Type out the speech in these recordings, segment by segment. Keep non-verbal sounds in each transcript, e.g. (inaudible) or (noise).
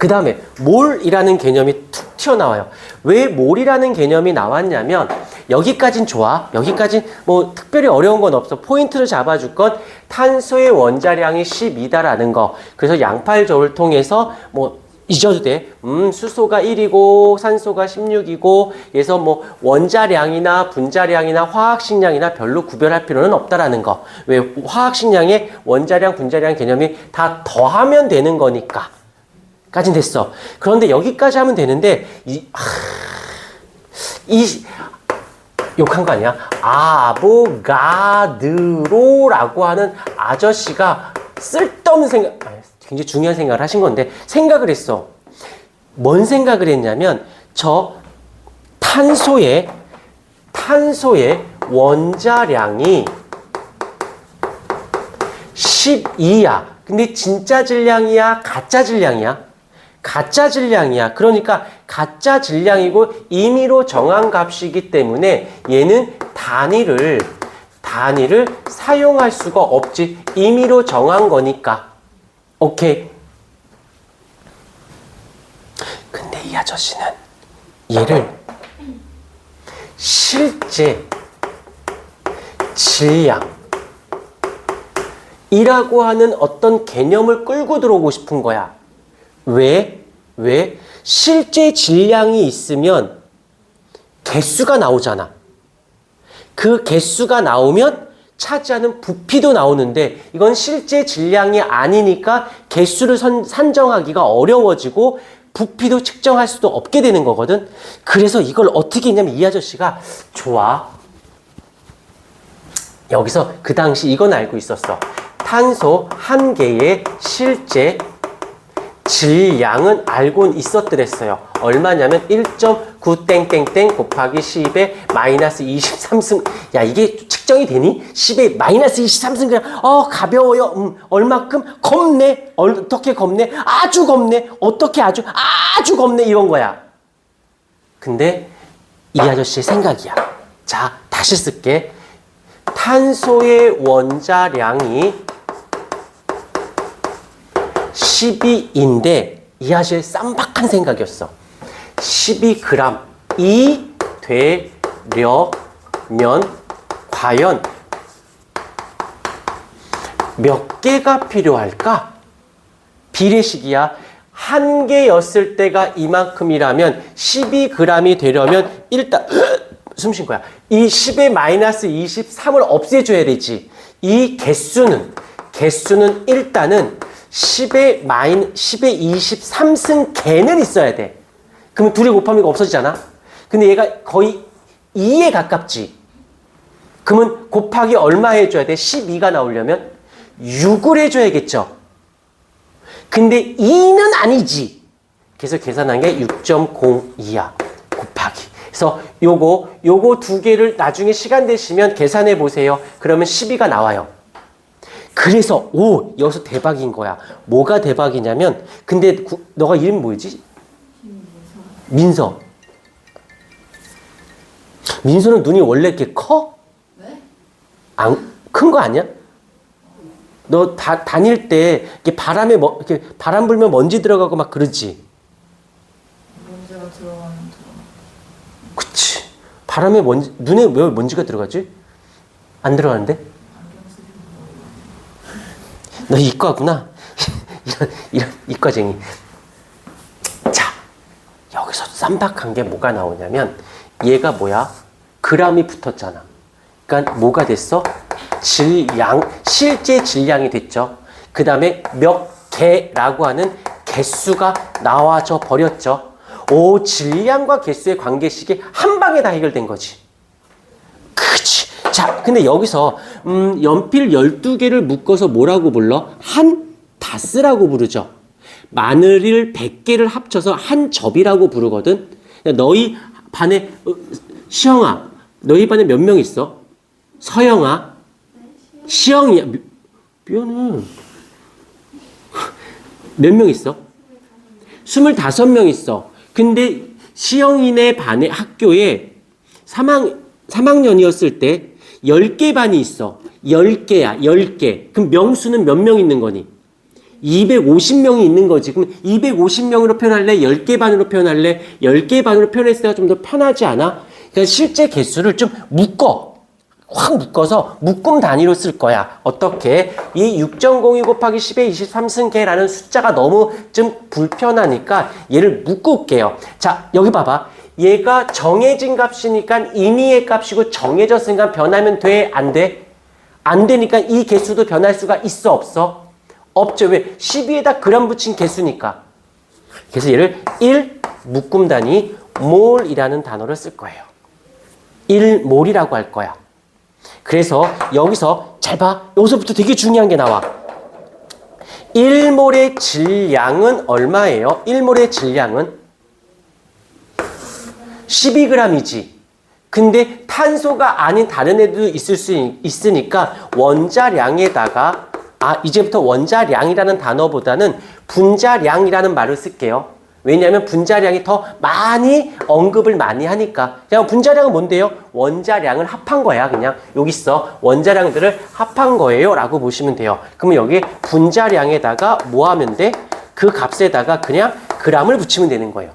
그 다음에 몰이라는 개념이 툭 튀어나와요. 왜 몰이라는 개념이 나왔냐면 여기까진 좋아. 여기까진 뭐 특별히 어려운 건 없어. 포인트를 잡아줄 건 탄소의 원자량이 12다라는 거. 그래서 양팔 저울 통해서 뭐 잊어도 돼. 음, 수소가 1이고 산소가 16이고 그래서 뭐 원자량이나 분자량이나 화학식량이나 별로 구별할 필요는 없다라는 거. 왜 화학식량에 원자량, 분자량 개념이 다 더하면 되는 거니까. 까진 됐어. 그런데 여기까지 하면 되는데 이, 하, 이 욕한 거 아니야? 아보가드로라고 하는 아저씨가 쓸데없는 생각, 굉장히 중요한 생각을 하신 건데 생각을 했어. 뭔 생각을 했냐면 저 탄소의 탄소의 원자량이 12야. 근데 진짜 질량이야? 가짜 질량이야? 가짜 질량이야. 그러니까 가짜 질량이고 임의로 정한 값이기 때문에 얘는 단위를 단위를 사용할 수가 없지. 임의로 정한 거니까. 오케이. 근데 이 아저씨는 얘를 실제 질량 이라고 하는 어떤 개념을 끌고 들어오고 싶은 거야. 왜? 왜? 실제 질량이 있으면 개수가 나오잖아. 그 개수가 나오면 차지하는 부피도 나오는데 이건 실제 질량이 아니니까 개수를 선, 산정하기가 어려워지고 부피도 측정할 수도 없게 되는 거거든. 그래서 이걸 어떻게 했냐면 이 아저씨가 좋아. 여기서 그 당시 이건 알고 있었어. 탄소 한 개의 실제 질량은 알고는 있었더랬어요. 얼마냐면 1.9 땡땡땡 곱하기 10의 마이너스 23승. 야 이게 측정이 되니? 10의 마이너스 23승 그냥 어 가벼워요. 음 얼마큼 겁내. 어떻게 겁내? 아주 겁내. 어떻게 아주 아주 겁내 이런 거야. 근데 이 아저씨의 생각이야. 자 다시 쓸게. 탄소의 원자량이 12인데 이 아저씨의 쌈박한 생각이었어. 12g이 되려면 과연 몇 개가 필요할까? 비례식이야. 한 개였을 때가 이만큼이라면 12g이 되려면 일단 (clears throat) 숨 쉰 거야. 이 10의 마이너스 23을 없애줘야 되지. 이 개수는 개수는 일단은 10의 마인 10의 23승 개는 있어야 돼. 그러면 둘이 곱하면 없어지잖아. 근데 얘가 거의 2에 가깝지. 그러면 곱하기 얼마 해줘야 돼? 12가 나오려면 6을 해줘야겠죠. 근데 2는 아니지. 그래서 계산한 게 6.02야. 곱하기. 그래서 요거 요거 두 개를 나중에 시간 되시면 계산해 보세요. 그러면 12가 나와요. 그래서 오 여기서 대박인 거야. 뭐가 대박이냐면 근데 구, 너가 이름 뭐지? 민서. 민서는 눈이 원래 이렇게 커? 왜? 안큰 거 아니야? 너 다, 다닐 때 이렇게 바람에 뭐, 이렇게 바람 불면 먼지 들어가고 막 그러지. 먼지가 들어가는 들어. 그치. 바람에 먼지 눈에 왜 먼지가 들어가지? 안 들어가는데? 너 이과구나. (laughs) 이런, 이런 이과쟁이. 자, 여기서 쌈박한 게 뭐가 나오냐면, 얘가 뭐야? 그람이 붙었잖아. 그러니까 뭐가 됐어? 질량, 실제 질량이 됐죠. 그 다음에 몇 개라고 하는 개수가 나와져 버렸죠. 오, 질량과 개수의 관계식이 한 방에 다 해결된 거지. 그치. 자, 근데 여기서, 음, 연필 12개를 묶어서 뭐라고 불러? 한 다스라고 부르죠. 마늘을 100개를 합쳐서 한 접이라고 부르거든. 너희 반에, 어, 시영아, 너희 반에 몇 명 있어? 서영아? 시영이야. 미- 미안해. 몇 명 있어? 25명 있어. 근데 시영이네 반에 학교에 3학, 3학년이었을 때 10개 반이 있어. 10개야, 10개. 그럼 명수는 몇 명 있는 거니? 250명이 있는 거지. 그럼 250명으로 표현할래? 10개 반으로 표현할래? 10개 반으로 표현했을 때가 좀 더 편하지 않아? 그러니까 실제 개수를 좀 묶어. 확 묶어서 묶음 단위로 쓸 거야. 어떻게? 이 6.02 곱하기 10의 23승계라는 숫자가 너무 좀 불편하니까 얘를 묶을게요. 자, 여기 봐봐. 얘가 정해진 값이니까 임의의 값이고 정해졌으니까 변하면 돼? 안 돼? 안 되니까 이 개수도 변할 수가 있어? 없어? 없죠. 왜? 12에다 그람 붙인 개수니까. 그래서 얘를 1 묶음 단위 몰이라는 단어를 쓸 거예요. 1몰이라고 할 거야. 그래서 여기서 잘 봐. 여기서부터 되게 중요한 게 나와. 1몰의 질량은 얼마예요? 1몰의 질량은 12g이지. 근데 탄소가 아닌 다른 애도 있을 수 있- 있으니까 원자량에다가 아 이제부터 원자량이라는 단어보다는 분자량이라는 말을 쓸게요. 왜냐하면 분자량이 더 많이 언급을 많이 하니까 그냥 분자량은 뭔데요? 원자량을 합한 거야 그냥 여기 있어 원자량들을 합한 거예요 라고 보시면 돼요. 그러면 여기 분자량에다가 뭐 하면 돼? 그 값에다가 그냥 그람을 붙이면 되는 거예요.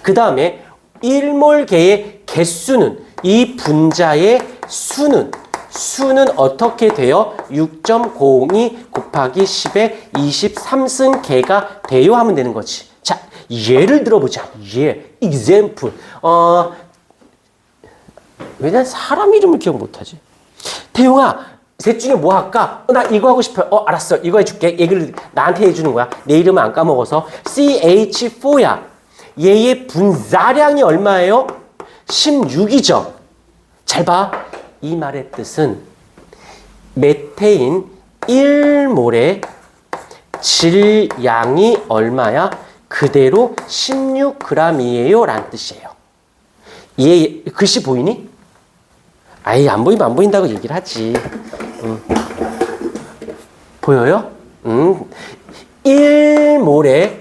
그 다음에 1몰계의 개수는 이 분자의 수는 수는 어떻게 돼요? 6.02 곱하기 10의 23승계가 돼요 하면 되는 거지. 자, 예를 들어보자. 예, example. 어, 왜난 사람 이름을 기억 못하지? 태용아, 셋 중에 뭐 할까? 어, 나 이거 하고 싶어요. 어, 알았어. 이거 해줄게. 얘기를 나한테 해주는 거야. 내 이름은 안 까먹어서. CH4야. 얘의 분자량이 얼마예요? 16이죠. 잘 봐. 이 말의 뜻은 메테인 1몰의 질량이 얼마야? 그대로 16g이에요. 라는 뜻이에요. 얘 글씨 보이니? 아이 안 보이면 안 보인다고 얘기를 하지. 음. 보여요? 음. 1몰에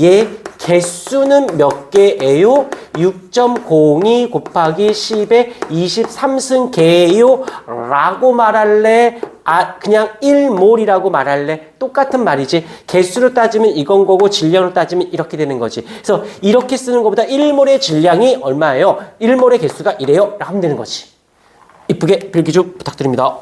얘 개수는 몇 개예요? 6.02 곱하기 10의 23승계예요? 라고 말할래? 아, 그냥 1몰이라고 말할래? 똑같은 말이지. 개수로 따지면 이건 거고 질량으로 따지면 이렇게 되는 거지. 그래서 이렇게 쓰는 것보다 1몰의 질량이 얼마예요? 1몰의 개수가 이래요? 라고 하면 되는 거지. 이쁘게 필기쭉 부탁드립니다.